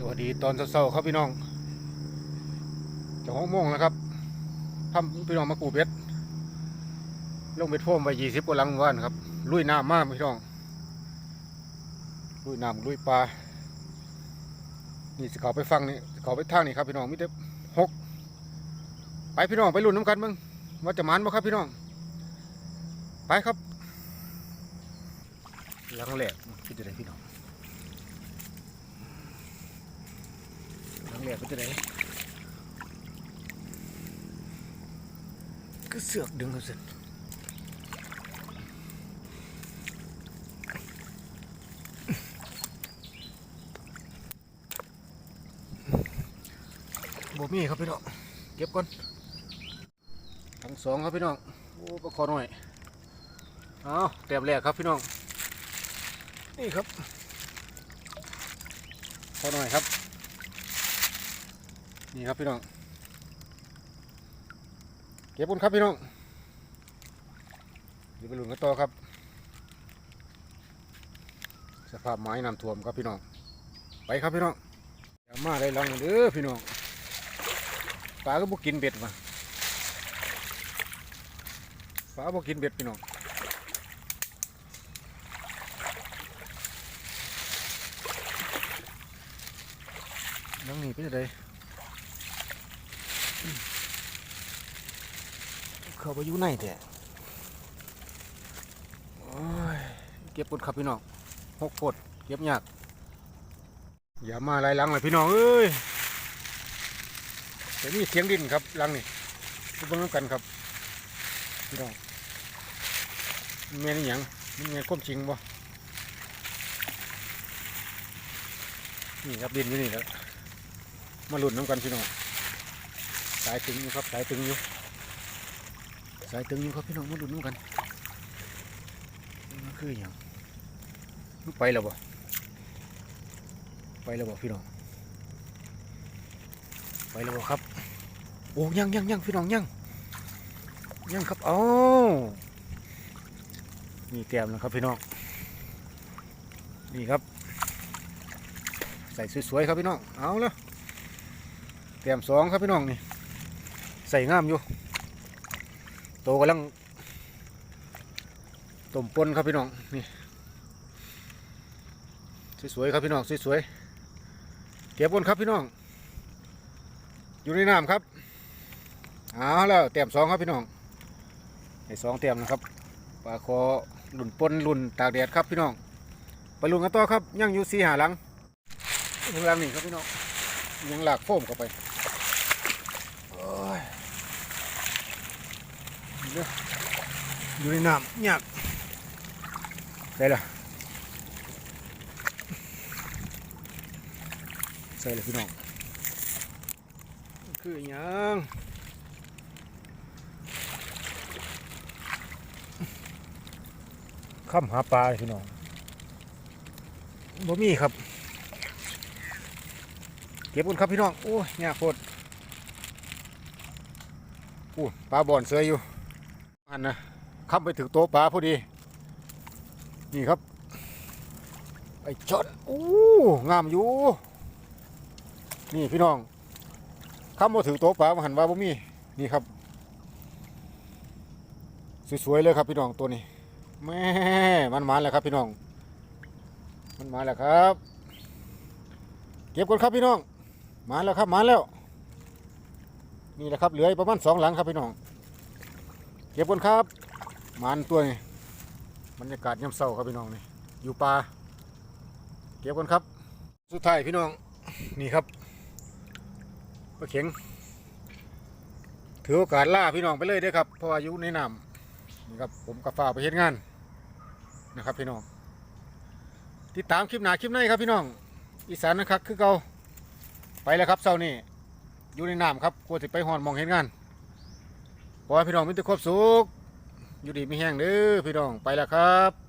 สวัสดีตอนเช้าๆครับพี่น้องจะหกโมงแล้วครับทำพี่น้องมากูเป็ดลงเบ็ดโฟมไปยี่สิบกว่าลังว่านครับ ลุยน้ำมากพี่น้อง ลุยน้ำลุยปลา นี่สิเขาไปฟังนี่สเขาไปทางนี่ครับพี่น้องมิเตหกไปพี่น้องไปลุ้นน้ำกันมึงว่าจะมันบ่ครับพี่น้อง ไปครับหลังแหลกคิดจะได้พี่น้อง หลังแหลกเป็จะไหนก็เสือกดึงเขาสร็จบ่มีครับพี่น้อง เก็บก่อน ทั้งสองครับพี่น้อง โอ้ ประคอหน่อย เอาแต้มแรกครับพี่น้อง นี่ครับ พอหน่อยครับ นี่ครับพี่น้อง เก็บบุญครับพี่น้องเดี๋ยวไปลุ้นกันต่อครับ สภาพไม้น้ำท่วมครับพี่น้อง ไปครับพี่น้องอย่ามาได้ลังเด้อพี่น้องปลาก็บุกินเบ็ดมาปลาบุกินเบ็ดพี่น้องนังนี่เป็นยังไง เข้าไปอยู่ในแต่โอ้ยเก็บปดครับพี่น้องหกปดเก็บยากอย่ามาไล่ลังเลยพี่น้องเอ้ยเดี๋ยวนี้เสียงดินครับลังนี่ทุกคนกันครับพี่น้องแม่นี่หยังมันแม่นความจริงบ่นี่ครับดินอยู่นี่แล้วมาหลุดน้ำกันพี่น้องายตึงอยู่ครับสายตึงอยู่สายตึงอยู่ครับพี่น้องมาดูน้ำกันมันคืออย่างไปแล้วบ่ไปแล้วบ่พี่น้องไปแล้วบ่ครับโอ้ยังยังยังพี่น้องยังยังครับเอ้านี่แก้มแล้วครับพี่น้องนี่ครับ ใส่สวยๆครับพี่น้องเอาแล้วแก้มสองครับพี่น้องนี่ ใส่งามอยู่โตกำลังต้มปนครับพี่น้องนี่สวยๆครับพี่น้องสวยๆเก็บบนครับพี่น้อง อยู่ในน้ำครับเอาแล้วเตรียมสองครับพี่น้องให้สองเตรียมนะครับปลาคอหลุ่นปนหลุ่นตากแดดครับพี่น้องไปลุ่นกันต่อครับยังอยู่สี่หาหลังหลังนี่ครับพี่น้องยังหลากโฟมเข้าไปโอ้ย ด้ออยู่ในน้ำยากใส่ละใส่เลยพี่น้องคือหยังข้ามหาปลาเลยพี่น้องบ่มีครับ เก็บบุญครับพี่น้อง โอ้ยยากโคตรอู้ปลาบ่อนเสืออยู่ อันนะขับไปถึงโต๊ะปลาพอดี นี่ครับไอ้จอนอู้งามอยู่ นี่พี่น้องขับมาถึงโต๊ะปลามาหันว่าบ่มีนี่ครับ สวยๆเลยครับพี่น้องตัวนี้แม่มันมาแล้วครับพี่น้อง มันมาแล้วครับ เก็บก่อนครับพี่น้อง มาแล้วครับมาแล้ว นี่แหละครับเหลืออีประมาณสองหลังครับพี่น้อง ก็บบนครับหมันตัวนี้บรรยากาศย่ำเศร้าครับพี่น้องนี่อยู่ป่าเก็บบนครับ สุดท้ายพี่น้องนี่ครับปลาเข็งถือโอกาสล่าพี่น้องไปเลยด้อครับเพราะว่ายู่ในน้ำนี่ครับผมกับฝ้าไปเฮ็ดงานนะครับพี่น้องติดตามคลิปหนาคลิปในครับพี่น้อง อีสานนะครับคือเก่าไปแล้วครับเศร้านี่อยู่ในน้ำครับกลัวจะไปหอนมองเห็นงาน ขอให้พี่น้องมีแต่ความสุขอยู่ดีมีแห้งเด้อพี่น้องไปแล้วครับ